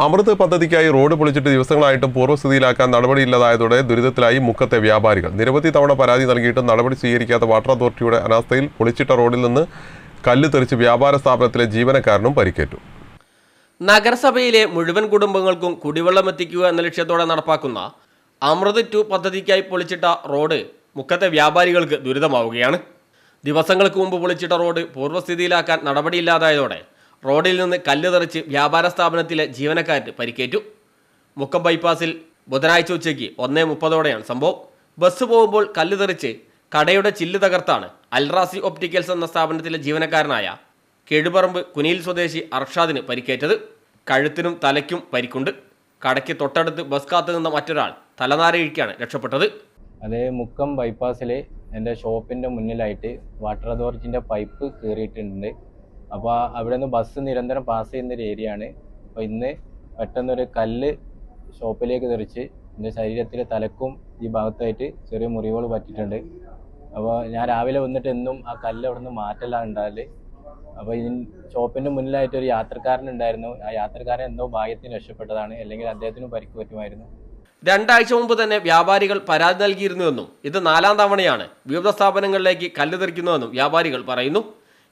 അമൃത് പദ്ധതിക്കായി റോഡ് പൊളിച്ചിട്ട് ദിവസങ്ങളായിട്ടും പൂർവസ്ഥിതിയിലാക്കാൻ നടപടിയില്ലാതായതോടെ ദുരിതത്തിലായി മുക്കത്തെ വ്യാപാരികൾ. നിരവധി തവണ പരാതി നൽകിയിട്ടും നടപടി സ്വീകരിക്കാത്ത വാട്ടർ അതോറിറ്റിയുടെ അനാസ്ഥയിൽ പൊളിച്ചിട്ട റോഡിൽ നിന്ന് കല്ല് തെറിച്ച് വ്യാപാര സ്ഥാപനത്തിലെ ജീവനക്കാരനും പരിക്കേറ്റു. നഗരസഭയിലെ മുഴുവൻ കുടുംബങ്ങൾക്കും കുടിവെള്ളം എത്തിക്കുക എന്ന ലക്ഷ്യത്തോടെ നടപ്പാക്കുന്ന അമൃത് ടു പദ്ധതിക്കായി പൊളിച്ചിട്ട റോഡ് മുക്കത്തെ വ്യാപാരികൾക്ക് ദുരിതമാവുകയാണ്. ദിവസങ്ങൾക്ക് മുമ്പ് പൊളിച്ചിട്ട റോഡ് പൂർവസ്ഥിതിയിലാക്കാൻ നടപടിയില്ലാതായതോടെ റോഡിൽ നിന്ന് കല്ല് തെറിച്ച് വ്യാപാര സ്ഥാപനത്തിലെ ജീവനക്കാരന് പരിക്കേറ്റു. മുക്കം ബൈപ്പാസിൽ ബുധനാഴ്ച ഉച്ചയ്ക്ക് ഒന്നേ മുപ്പതോടെയാണ് സംഭവം. ബസ് പോകുമ്പോൾ കല്ല് തെറിച്ച് കടയുടെ ചില്ല് തകർത്താണ് അൽറാസി ഒപ്റ്റിക്കൽസ് എന്ന സ്ഥാപനത്തിലെ ജീവനക്കാരനായ കെഴുപറമ്പ് കുനിയിൽ സ്വദേശി അർഷാദിന് പരിക്കേറ്റത്. കഴുത്തിനും തലയ്ക്കും പരിക്കുണ്ട്. കടയ്ക്ക് തൊട്ടടുത്ത് ബസ് കാത്തു നിന്ന മറ്റൊരാൾ തലനാരഴിക്കാണ് രക്ഷപ്പെട്ടത്. അതേ മുക്കം ബൈപ്പാസിൽ എന്റെ ഷോപ്പിന്റെ മുന്നിലായിട്ട് വാട്ടർ അതോറിറ്റിന്റെ പൈപ്പ് കീറിയിട്ടുണ്ട് അപ്പോൾ അവിടെ നിന്ന് ബസ് നിരന്തരം പാസ് ചെയ്യുന്ന ഒരു ഏരിയ ആണ്. അപ്പോൾ ഇന്ന് പെട്ടെന്നൊരു കല്ല് ഷോപ്പിലേക്ക് തെറിച്ച് എന്റെ ശരീരത്തിലെ തലക്കും ഈ ഭാഗത്തായിട്ട് ചെറിയ മുറിവുകൾ പറ്റിയിട്ടുണ്ട്. അപ്പോൾ ഞാൻ രാവിലെ വന്നിട്ട് എന്നും ആ കല്ല് അവിടെ നിന്ന് മാറ്റലാണ് ഉണ്ടാകൽ. അപ്പോൾ ഈ ഷോപ്പിന്റെ മുന്നിലായിട്ട് ഒരു യാത്രക്കാരൻ ഉണ്ടായിരുന്നു. ആ യാത്രക്കാരൻ എന്തോ ഭാഗ്യത്തിന് രക്ഷപ്പെട്ടതാണ്. അല്ലെങ്കിൽ അദ്ദേഹത്തിന് പരിക്ക് പറ്റുമായിരുന്നു. രണ്ടാഴ്ച മുമ്പ് തന്നെ വ്യാപാരികൾ പരാതി നൽകിയിരുന്നുവെന്നും ഇത് നാലാം തവണയാണ് വിവിധ സ്ഥാപനങ്ങളിലേക്ക് കല്ല് തെറിക്കുന്നുവെന്നും വ്യാപാരികൾ പറയുന്നു.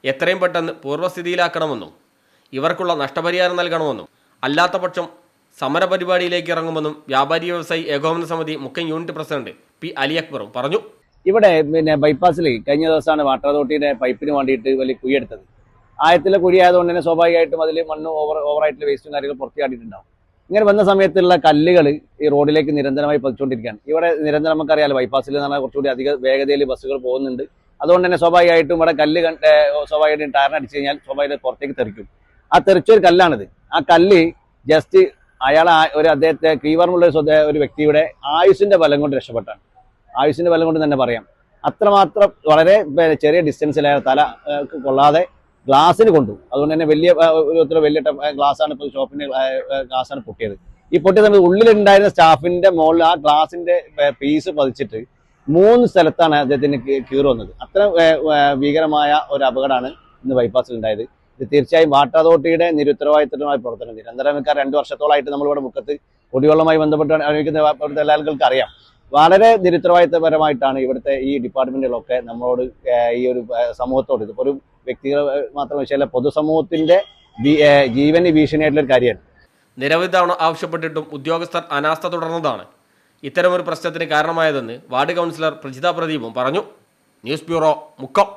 എത്രയും പെട്ടെന്ന് പൂർവസ്ഥിതിയിലാക്കണമെന്നും ഇവർക്കുള്ള നഷ്ടപരിഹാരം നൽകണമെന്നും അല്ലാത്തപക്ഷം സമരപരിപാടിയിലേക്ക് ഇറങ്ങുമെന്നും വ്യാപാരി വ്യവസായി ഏകോപന സമിതി മുഖ്യ യൂണിറ്റ് പ്രസിഡന്റ് പി അലി അക്ബറും പറഞ്ഞു. ഇവിടെ പിന്നെ ബൈപ്പാസിൽ കഴിഞ്ഞ ദിവസമാണ് വാട്ടർ അതോറിറ്റിയുടെ പൈപ്പിന് വേണ്ടിയിട്ട് വലിയ കുഴിയെടുത്തത്. ആയത്തിലെ കുഴി ആയതുകൊണ്ട് തന്നെ സ്വാഭാവികമായിട്ടും അതിൽ മണ്ണ് ഓവർ ഓവറായിട്ടുള്ള വേസ്റ്റും കാര്യങ്ങൾ പുറത്തിയാടിയിട്ടുണ്ടാവും ഇങ്ങനെ വന്ന സമയത്തുള്ള കല്ലുകൾ ഈ റോഡിലേക്ക് നിരന്തരമായി പതിച്ചുകൊണ്ടിരിക്കുകയാണ്. ഇവിടെ നിരന്തരം നമുക്കറിയാമല്ലോ ബൈപ്പാസിൽ പറഞ്ഞാൽ കുറച്ചുകൂടി അധിക വേഗതയിൽ ബസ്സുകൾ പോകുന്നുണ്ട്. അതുകൊണ്ട് തന്നെ സ്വാഭാവികമായിട്ടും ഇവിടെ കല്ല് സ്വാഭാവികമായിട്ടും ടയറിന് അടിച്ചു കഴിഞ്ഞാൽ സ്വാഭാവികമായിട്ട് പുറത്തേക്ക് തെറിക്കും. ആ തെറിച്ചൊരു കല്ലാണിത്. ആ കല്ല് ജസ്റ്റ് അയാൾ ഒരു അദ്ദേഹത്തെ കീവർമുള്ള ഒരു വ്യക്തിയുടെ ആയുസിന്റെ ബലം കൊണ്ട് രക്ഷപ്പെട്ടാണ്. ആയുസിന്റെ ബലം കൊണ്ട് തന്നെ പറയാം. അത്രമാത്രം വളരെ ചെറിയ ഡിസ്റ്റൻസിൽ അയാൾ തല കൊള്ളാതെ ഗ്ലാസ്സിന് കൊണ്ടു അതുകൊണ്ട് തന്നെ വലിയ ഒരു വലിയ ഗ്ലാസ്സാണ് ഇപ്പോൾ ഷോപ്പിന്റെ ഗ്ലാസ്സാണ് പൊട്ടിയത്. ഈ പൊട്ടിയ സമയത്ത് ഉള്ളിലുണ്ടായിരുന്ന സ്റ്റാഫിന്റെ മുകളിൽ ആ ഗ്ലാസിന്റെ പീസ് പതിച്ചിട്ട് മൂന്ന് സ്ഥലത്താണ് അദ്ദേഹത്തിന് ക്യൂർ വന്നത്. അത്ര ഭീകരമായ ഒരു അപകടമാണ് ഇന്ന് ബൈപ്പാസിൽ ഉണ്ടായത്. ഇത് തീർച്ചയായും വാട്ടർ അതോറിറ്റിയുടെ നിരുത്തരവാദിത്തമായ പ്രവർത്തനം. നിരന്തരം നമുക്ക് രണ്ട് വർഷത്തോളമായിട്ട് നമ്മളിവിടെ മുക്കത്ത് കുടിവെള്ളവുമായി ബന്ധപ്പെട്ട് അനുഭവിക്കുന്ന ഇവിടുത്തെ അറിയാം. വളരെ നിരുത്തരവാദിത്തപരമായിട്ടാണ് ഇവിടുത്തെ ഈ ഡിപ്പാർട്ട്മെന്റുകളൊക്കെ നമ്മളോട് ഈ ഒരു സമൂഹത്തോട് ഇതിപ്പോൾ ഒരു വ്യക്തികൾ മാത്രം വിഷയമല്ല പൊതുസമൂഹത്തിന്റെ ജീവന് ഭീഷണിയായിട്ടുള്ള ഒരു കാര്യമാണ്. നിരവധി തവണ ആവശ്യപ്പെട്ടിട്ടും ഉദ്യോഗസ്ഥർ അനാസ്ഥ തുടർന്നതാണ്. ഇത്തരമൊരു പ്രശ്നത്തിന് കാരണമായതെന്ന് വാർഡ് കൗൺസിലർ പ്രജിത പ്രദീപും പറഞ്ഞു. News bureau Mukkam.